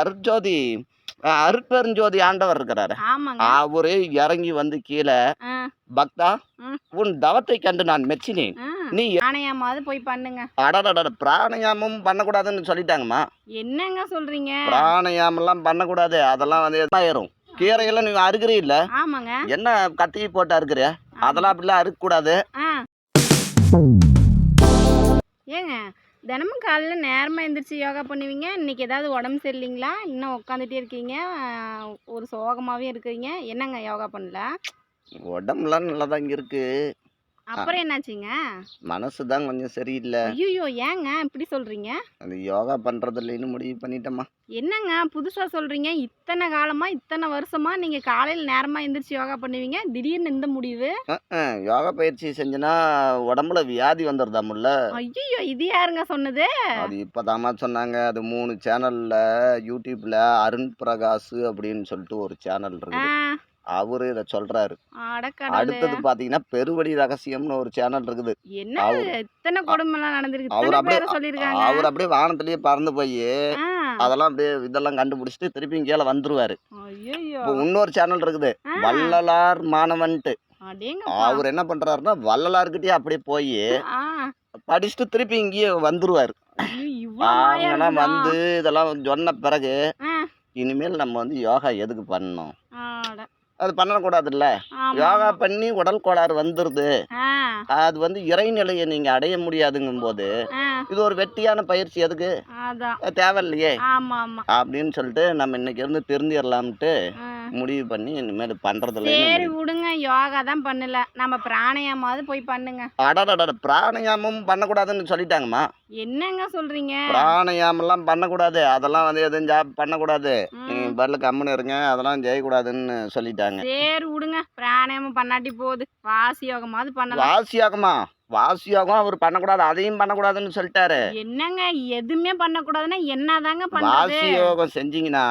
அருட்ஜோதி அஹ் அருட்பெருஞ்சோதி ஆண்டவர் இருக்கிறாரு. அவரு இறங்கி வந்து கீழே பக்தா. உன் தவத்தை கண்டு நான் மெச்சினேன். நீ பிராணாயாமாவது போய் பண்ணுங்க. அடடட பிராணயாமம் பண்ணக்கூடாதுன்னு சொல்லிட்டாங்கம்மா. என்னங்க சொல்றீங்க? பிராணயாமெல்லாம் பண்ணக்கூடாது அதெல்லாம் வந்து ஆயிரும்? கீரையெல்லாம் நீங்க அறுக்கிறீ இல்ல ஆமாங்க. என்ன கத்தி போட்டு அறுக்கிற? அதெல்லாம் அப்படிலாம் அறுக்கக்கூடாது. ஆ. ஏங்க தினமும் காலைல நேரமாக எந்திரிச்சு யோகா பண்ணுவீங்க? இன்னைக்கு ஏதாவது உடம்பு சரியில்லைங்களா? இன்னும் உட்காந்துட்டே இருக்கீங்க. ஒரு சோகமாகவே இருக்கிறீங்க. என்னங்க யோகா பண்ணல? உடம்புலாம் நல்லா தான் இருக்கு. அப்புறம் என்னாச்சுங்க? மனசு தான் கொஞ்சம் சரியில்லை. ஐயோ ஏங்க இப்படி சொல்கிறீங்க அது யோகா பண்றது இல்லைன்னு முடிவு பண்ணிட்டேம்மா. என்னங்க புதுசாக சொல்கிறீங்க இத்தனை காலமாக இத்தனை வருஷமாக நீங்கள் காலையில் நேரமாக எந்திரிச்சு யோகா பண்ணுவீங்க? திடீர்னு இந்த முடிவு. யோகா பயிற்சி செஞ்சனா உடம்புல வியாதி வந்துடுதாமுல்ல ஐயோ இது யாருங்க சொன்னது? அது இப்போதாம்மா சொன்னாங்க. அது மூணு சேனல்ல யூடியூப்ல அருண் பிரகாஷ் அப்படின்னு சொல்லிட்டு ஒரு சேனல் ஆ. இருக்குது அவரு இதை சொல்றாரு. அடுத்தது பாத்தீங்கன்னா பெருவழி ரகசியம்னு ஒரு சேனல் இருக்குது. அவரு- அப்படியே அவர் அப்படியே வானத்திலேயே பறந்து போய் அதெல்லாம் அப்படியே இதெல்லாம் கண்டுபிடிச்சிட்டு திருப்பியும் கீழே வந்துருவாரு. இப்போ இன்னொரு சேனல் இருக்குது. வள்ளலார் மாணவன்ட்டு. அவர் என்ன பண்றாருன்னா வள்ளலார்கிட்டயே அப்படியே போய் படிச்சுட்டு திருப்பி இங்கேயே வந்துருவாரு. அவங்கெல்லாம்? வந்து இதெல்லாம் சொன்ன பிறகு இனிமேல் நம்ம வந்து யோகா எதுக்கு பண்ணணும். அது பண்ணக்கூடாதுல்ல. ஆமா, யோகா. பண்ணி உடல் கோளாறு வந்துருது. அது வந்து இறைநிலையை நீங்க அடைய முடியாதுங்கும் போது இது ஒரு வெட்டியான பயிற்சி எதுக்கு? அதான். அது தேவையில்லையே. அப்படின்னு சொல்லிட்டு நம்ம இன்னைக்கு இருந்து திருந்திடலாம்ட்டு. முடிவு பண்ணி இனிமேல் பண்றது சரி இல்லை விடுங்க யோகா தான் பண்ணல. நம்ம பிராணாயாமாவது போய் பண்ணுங்க. அடடட பிராணயாமம் பண்ணக்கூடாதுன்னு சொல்லிட்டாங்கம்மா. என்னங்க சொல்றீங்க? பிராணயாமெல்லாம் பண்ணக்கூடாது. அதெல்லாம் வந்து எதுவும் பண்ணக்கூடாது. ம். நீங்க பதில் கம்முன்னு இருங்க அதெல்லாம் செய்யக்கூடாதுன்னு சொல்லிட்டாங்க. சரி விடுங்க பிராணாயாமம் பண்ணாட்டி போகுது. வாசி யோகமாவது பண்ணலாம். வாசியாகமா வாசியாகம் அவர் பண்ணக்கூடாது அதையும் பண்ணக்கூடாதுன்னு சொல்லிட்டாரு. என்னங்க எதுவுமே பண்ணக்கூடாதுன்னா என்னதாங்க பண்றது? வாசி யோகம் செஞ்சீங்கன்னா.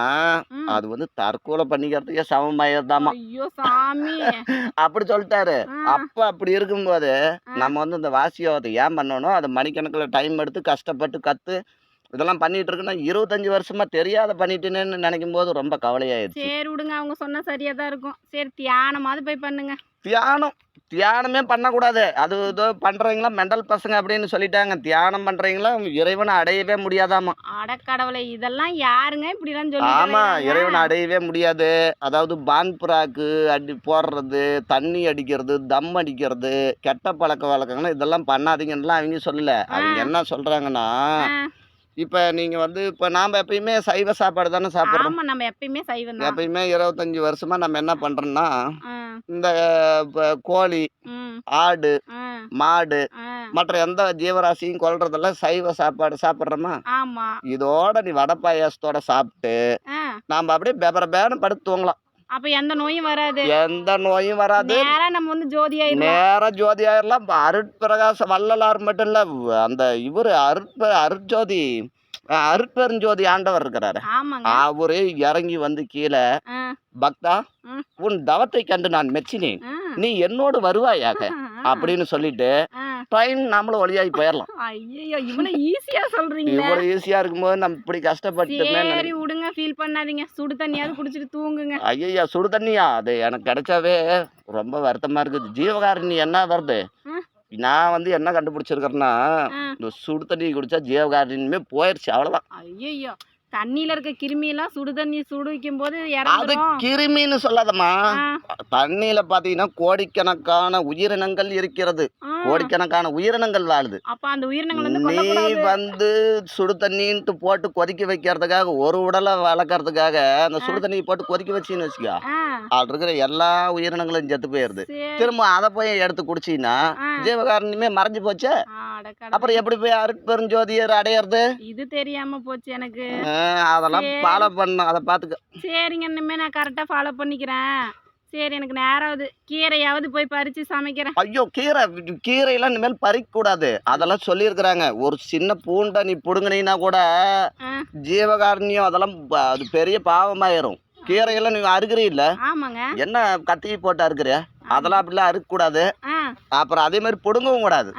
அது வந்து தற்கொலை பண்ணிக்கிறதுக்கே சமமாயிருதாமா ஐயோ சாமி. அப்படி சொல்லிட்டாரு. அப்ப அப்படி இருக்கும்போது. நம்ம வந்து இந்த வாசி யோகத்தை ஏன் பண்ணணும்? அது மணிக்கணக்கில் டைம் எடுத்து கஷ்டப்பட்டு கத்து இதெல்லாம் பண்ணிட்டு இருக்குன்னா இருபத்தஞ்சு வருஷமா தெரியாத பண்ணிட்டேன்னு நினைக்கும் போது ரொம்ப கவலையாயிருச்சு. சரி விடுங்க அவங்க சொன்னா சரியா தான் இருக்கும். சரி தியானமாவது போய் பண்ணுங்க. தியானம் தியானமே பண்ணக்கூடாது. அது ஏதோ பண்றவங்களா மெண்டல் பசங்க அப்படின்னு சொல்லிட்டாங்க. தியானம் பண்றவங்களா இறைவனை அடையவே முடியாதாமா. அடக்கடவுளை இதெல்லாம் யாருங்க இப்படி எல்லாம் சொல்லி ஆமா? இறைவனை அடையவே முடியாது. அதாவது பான்புறாக்கு அடி போடுறது தண்ணி அடிக்கிறது தம் அடிக்கிறது கெட்ட பழக்க வழக்கங்கள் இதெல்லாம் பண்ணாதீங்கன்னுலாம் அவங்க சொல்லல. அவங்க என்ன சொல்றாங்கன்னா இப்ப நீங்க வந்து இப்ப நாம எப்பயுமே சைவ சாப்பாடு தானே சாப்பிடுறோம். நம்ம எப்பயுமே சைவம் தான். எப்பயுமே இருபத்தஞ்சு வருஷமா நம்ம என்ன பண்றோம்னா ஆ, இந்த இப்ப கோழி ஆடு மாடு மற்ற எந்த ஜீவராசியும் கொல்றதெல்லாம் சைவ சாப்பாடு சாப்பிட்றோமா? இதோட நீ வடை பாயாசத்தோட சாப்பிட்டு நாம அப்படியே பெபர பேன படுத்து தூங்கலாம். அப்ப எந்த நோயும் வராது. எந்த நோயும் வராது. நேரா நம்ம வந்து ஜோதி ஆயிரும் நேர ஜோதி ஆயிரலாம் அருட்பிரகாச வள்ளலார் மட்டும் இல்ல அந்த இவரு அருட்ப அருட்ஜோதி அருட்பெருஞ்சோதி ஆண்டவர் இருக்கிறாரு. அவரு இறங்கி வந்து கீழே பக்தா. உன் தவத்தை கண்டு நான் மெச்சினேன். நீ என்னோடு வருவாயாக? அப்படின்னு சொல்லிட்டு ட்ரெயின் நாமளும் வழியாகி போயிடலாம் ஐயையோ இவ்வளவு ஈஸியா சொல்றீங்களே. இவ்வளவு ஈஸியா இருக்கும்போது நம்ம இப்படி சரி விடுங்க ஃபீல் பண்ணாதீங்க. சுடு தண்ணியாவது குடிச்சிட்டு தூங்குங்க. ஐயா சுடு தண்ணியா? அது எனக்கு கிடைச்சாவே ரொம்ப வருத்தமா இருக்குது. ஜீவகாரணி என்ன வருது. நான் வந்து என்ன கண்டுபிடிச்சிருக்கிறேன்னா ஆ. இந்த சுடு தண்ணி குடிச்சா ஜீவகாரணியுமே போயிடுச்சு அவ்வளவுதான். ஐயோ தண்ணியில இருக்க கிருமி எல்லாம் சுடு தண்ணி சுடு வைக்கும் போது அது கிருமின்னு சொல்லாதம்மா. தண்ணியில பாத்தீங்கன்னா கோடிக்கணக்கான உயிரினங்கள் இருக்கிறது. கோடிக்கணக்கான உயிரினங்கள் வாழுது. அப்ப அந்த உயிரினங்கள் வந்து நீ வந்து சுடு தண்ணின்ட்டு போட்டு கொதிக்க வைக்கிறதுக்காக ஒரு உடலை வளர்க்கறதுக்காக அந்த சுடு தண்ணியை போட்டு கொதிக்க வச்சின்னு வச்சுக்கோ. அதில் இருக்கிற எல்லா உயிரினங்களும் செத்து போயிடுது சரி. திரும்ப அதை போய் எடுத்து குடிச்சின்னா ஆ, ஜீவகாரணியுமே மறைஞ்சு போச்சு. அப்புறம் எப்படி போய் அருட்பெருஞ்சோதியர் அடையிறது? இது தெரியாம போச்சு எனக்கு. அதெல்லாம். ஃபாலோ பண்ணணும் அதை பார்த்துக்க சரிங்க இனிமே நான் கரெக்டா ஃபாலோ பண்ணிக்கிறேன். சரி எனக்கு நேராவது கீரையாவது போய் பறிச்சு சமைக்கிறேன். ஐயோ கீரை கீரையெல்லாம் இனிமேல் பறிக்க கூடாது. அதெல்லாம் சொல்லியிருக்கிறாங்க. ஒரு சின்ன பூண்டை நீ பிடுங்கினீன்னா கூட ஜீவகாரணியம் அதெல்லாம் அது பெரிய பாவமாயிரும். கீரையெல்லாம் நீ அறுக்கிறீ இல்ல ஆமாங்க. என்ன கத்தி போட்டு அறுக்கிற? அதெல்லாம் அப்படிலாம் அறுக்கக்கூடாது. ஆ. அப்புறம் அதே மாதிரி பிடுங்கவும் கூடாது.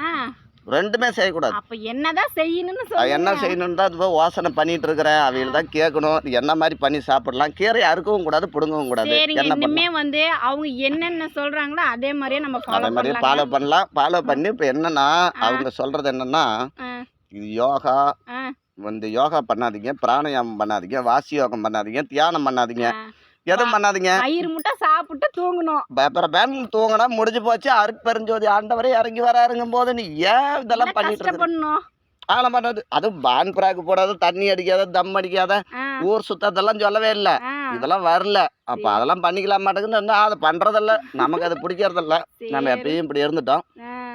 ரெண்டுமே செய்யக்கூடாது. அப்ப என்னதான் செய்யணும்னு என்ன செய்யணும்னு தான் இப்போ யோசனை பண்ணிட்டு இருக்கிறேன் அவையில் தான் கேட்கணும். என்ன மாதிரி பண்ணி சாப்பிடலாம்? கீரை அறுக்கவும் கூடாது பிடுங்கவும் கூடாது. என்ன வந்து அவங்க என்னென்ன சொல்றாங்களோ அதே மாதிரியே நம்ம அதே மாதிரி பண்ணலாம் ஃபாலோ பண்ணலாம். ஃபாலோ பண்ணி இப்போ என்னன்னா அவங்க சொல்றது என்னன்னா யோகா. வந்து யோகா பண்ணாதீங்க பிராணாயாமம் பண்ணாதீங்க வாசி யோகம் பண்ணாதீங்க தியானம் பண்ணாதீங்க. எதுவும் பண்ணாதீங்க? பயிர் முட்டை சாப்பிட்டு தூங்கணும். பேன் தூங்கினா முடிஞ்சு போச்சு அருக்கு பெருஞ்சோதி ஆண்டவரே இறங்கி வராருங்கும் போது நீ ஏன் இதெல்லாம் பண்ணிட்டு கஷ்டப்படணும்? ஆனா பண்ணது. அதுவும் பான் பிராக்கு போடாத தண்ணி அடிக்காத தம் அடிக்காத ஊர் சுத்தத்தெல்லாம் சொல்லவே இல்லை. இதெல்லாம் வரல. அப்ப. அதெல்லாம் பண்ணிக்கலாம் மாட்டேங்குன்னு அதை பண்றதில்ல. நமக்கு அது பிடிக்கிறதில்ல. நம்ம. எப்பயும் இப்படி இருந்துட்டோம்.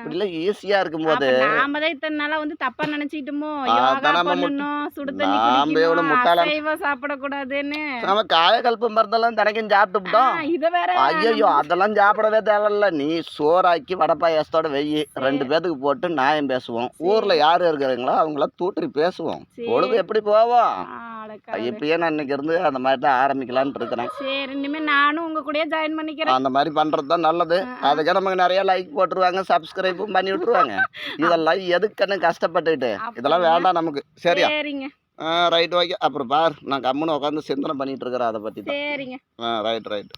ஆ. இப்படி ஈஸியா இருக்கும்போது அப்ப நாம தான் இத்தனை நாளா வந்து தப்பா நினைச்சிட்டோமோ யோகா பண்ணணும் சுடு தண்ணி குடிக்கணும் முட்டாளா- அசைவம் சாப்பிடக்கூடாதுன்னு நம்ம காயக்கல்பு மருந்தெல்லாம் தினைக்கும் சாப்பிட்டுட்டோம் இத வேற ஐயோ அதெல்லாம் சாப்பிடவே தேவையில்ல நீ சோறாக்கி வடப்பாயாசத்தோட வெயி. ரெண்டு பேத்துக்கு போட்டு நியாயம் பேசுவோம். ஊர்ல யாரு இருக்கிறீங்களோ அவங்கள தூற்றி பேசுவோம். பொழுது எப்படி போவோம். இப்பயே நான் இன்னைக்கு இருந்து அந்த மாதிரி தான் ஆரம்பிக்கலாம்னு இருக்கிறேன். சரி இனிமே நானும் உங்க கூடயே ஜாயின் பண்ணிக்கிறேன். அந்த மாதிரி பண்றது தான் நல்லது. அதுக்கு நமக்கு நிறைய லைக் போட்டுருவாங்க சப்ஸ்கிரைபும் பண்ணி விட்டுருவாங்க. இதெல்லாம் எதுக்குன்னு கஷ்டப்பட்டுக்கிட்டு. இதெல்லாம் வேண்டாம் நமக்கு. சரியா? சரிங்க. ரைட் ஓகே அப்புறம் பார் நான் கம்முன்னு உட்காந்து சிந்தனை பண்ணிட்டு இருக்கிறேன் அதை பத்தி சரிங்க. Right right